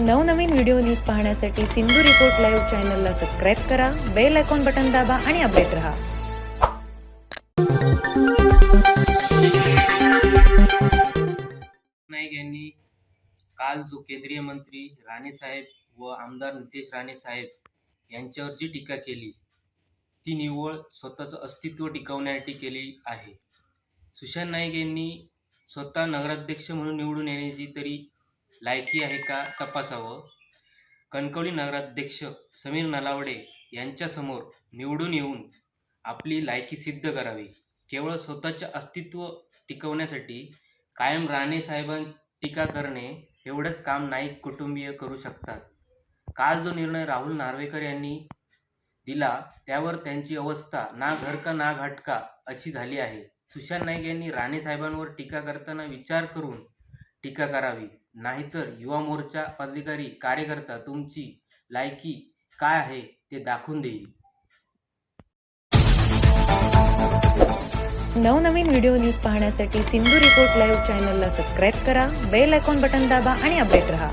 नवनवीन video news पाहण्यासाठी Sindhu report live चॅनलला सबस्क्राईब करा बेल आयकॉन बटन दाबा आणि अपडेट रहा. नाईक यांनी काल जो केंद्रीय मंत्री राणे साहेब व आमदार नितेश राणे साहेब यांच्यावर जी टीका केली ती निव्वळ स्वतःचं अस्तित्व टिकवण्यासाठी केली आहे. सुशांत नाईक यांनी स्वतः नगराध्यक्ष म्हणून निवडून येण्याची तरी लायकी आहे का तपासावं? कणकवली नगराध्यक्ष समीर नलावडे यांच्यासमोर निवडून येऊन आपली लायकी सिद्ध करावी. केवळ स्वतःचे अस्तित्व टिकवण्यासाठी कायम राणे साहेबां टीका करणे एवढंच काम नाईक कुटुंबीय करू शकतात. काल जो निर्णय राहुल नार्वेकर यांनी दिला त्यावर त्यांची अवस्था ना घर का ना घाटका अशी झाली आहे. सुशांत नाईक यांनी राणे साहेबांवर टीका करताना विचार करून टीका करावी. नाहीतर युवा मोर्चा पदाधिकारी कार्यकर्ता तुमची लायकी काय आहे ते दाखवून देईल. नवनवीन व्हिडिओ न्यूज पाहण्यासाठी सिंधू रिपोर्ट लाईव्ह चॅनलला सबस्क्राईब करा बेल आयकॉन बटन दाबा आणि अपडेट रहा.